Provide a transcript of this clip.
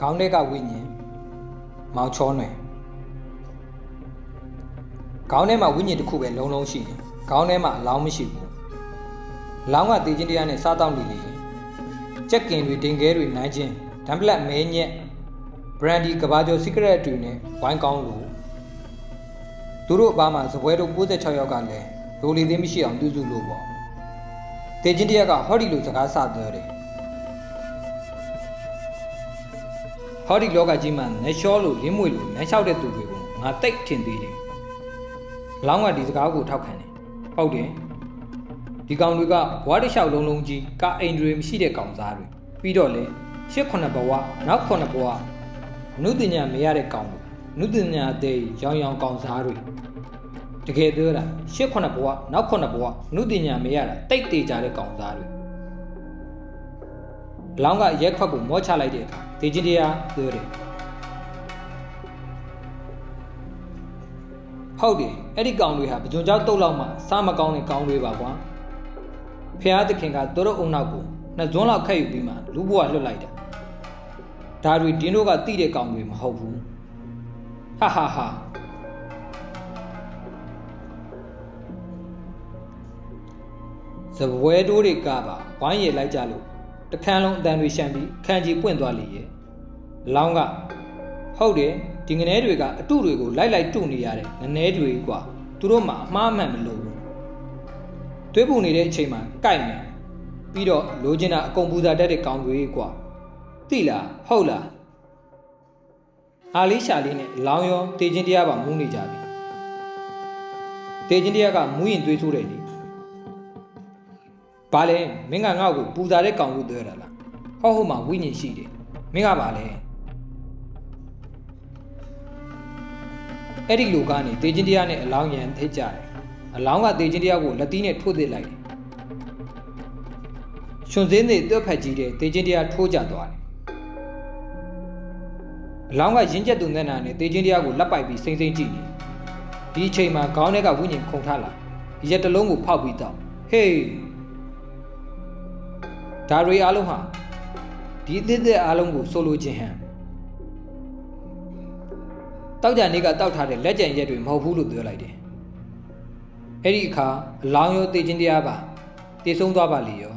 ခေါင်းထဲကဝိညာဉ်မောင်ချောနယ်ခေါင်းထဲမှာဝိညာဉ်တစ်ခုပဲလုံးလုံးရှိတယ်ခေါင်းထဲမှာအလောင်းမရှိဘူးအလောင်းကတည်ခြင်းတရားနဲ့စားတောင်းနေလေကြက်ကင်တွေဒင်ကဲတွေနိုင်ခြင်းဒမ်ပလက်မဲညက်ဘရန်ဒီကဘာကျော်စီကရက်တွေနဲ့ဝိုင်းကောင်းလို့သူတို့အပါမှာဇပွဲတို့96ယောက်ကလည်းလိုလီသေးမရှိအောင်ပြုစုလို့ပေါ့တည်ခြင်းတရားကဟောဒီလိုစကားစပြောတယ် ဟောဒီလောကကြီးမှာနေလျှောလို့လင်းမွေလို့လမ်းလျှောက်တဲ့သူတွေကိုငါတိတ်ထင်သေးတယ်။လောင်းကဒီစကားကိုထောက်ခံတယ်။ဟုတ်တယ်။ဒီကောင်တွေကဘွားတစ်လျှောက်လုံးလုံးကြီးကအိမ်တွေမရှိတဲ့ကောင်စားတွေပြီးတော့လေရှစ်ခုနှစ်ဘဝနောက်ခုနှစ်ဘဝနုတင်ညာမရတဲ့ကောင်တွေနုတင်ညာတဲ့ရောင်ရောင်ကောင်စားတွေတကယ်ပြောတာရှစ်ခုနှစ်ဘဝနောက်ခုနှစ်ဘဝနုတင်ညာမရတာတိတ်တေကြတဲ့ကောင်စားတွေ လောင်းကရက်ခွက်ကိုမောချလိုက်တဲ့အခါဒေချင်းတရားပြောတယ်ဟုတ်တယ်အဲ့ဒီကောင်တွေဟာပကြွန်ကြောက်တုတ်လောက်မှစားမကောင်းတဲ့ကောင်တွေပါကွာဖះသခင်ကသူတို့အုံနောက်ကိုနှစ်ဇွန်းလောက်ခက်ယူပြီးမှလူဘွားလွတ်လိုက်တာဒါတွေဒင်းတို့ကတိတဲ့ကောင်တွေမဟုတ်ဘူးဟာဟာဟာဇပွဲတိုးတွေကပါဝိုင်းရည်လိုက်ကြလို့ တခန်းလုံးအတန်တွေရှံပြီးခန်းကြီးပွင့်သွားလေရဲ့လောင်းကဟုတ်တယ်ဒီငနဲတွေကအတုတွေကိုလိုက်လိုက်တုနေရတဲ့ငနဲတွေကွာသူတို့မှအမှားမှန်မလို့ဘူးသွေးပူနေတဲ့အချိန်မှာကြိုက်မယ်ပြီးတော့လိုချင်တာအကုန်ပူဇာတတ်တဲ့ကောင်တွေကွာသိလားဟုတ်လားအာလေးရှာလေးနဲ့လောင်းရောတေချင်းတရားပါမူးနေကြပြီတေချင်းတရားကမူးရင်သွေးဆိုးတယ်လေ ဘာလဲမင်းကငါ့ကိုပူဇာတဲ့ကောင်လို့ပြောတာလားဟောဟုတ်မှာဝိညာဉ်ရှိတယ်မင်းကဘာလဲအဲ့ဒီလူကနေတေချင်းတရားနဲ့အလောင်းရန်ထိတ်ကြတယ်အလောင်းကတေချင်းတရားကိုလက်သီးနဲ့ထိုးသစ်လိုက်တယ်ရှင်စင်းနေတွက်ဖက်ကြီးတဲ့တေချင်းတရားထိုးကြသွားတယ်အလောင်းကရင်းချက်သူမျက်နှာနဲ့တေချင်းတရားကိုလက်ပိုက်ပြီးစိမ့်စိမ့်ကြည့်နေဒီအချိန်မှာခေါင်းထဲကဝိညာဉ်ခုန်ထလာဒီရက်တစ်လုံးကိုဖောက်ပြီးတော့ဟေး ဒါတွေအားလုံးဟာဒီအသစ်သက်အားလုံးကိုဆိုလိုခြင်းဟန်တောက်ကြနေကတောက်ထားတဲ့လက်ကြံရက်တွေမဟုတ်ဘူးလို့ပြောလိုက်တယ်အဲ့ဒီအခါအလောင်းရောတေခြင်းတရားပါတည်ဆုံးသွားပါလေရော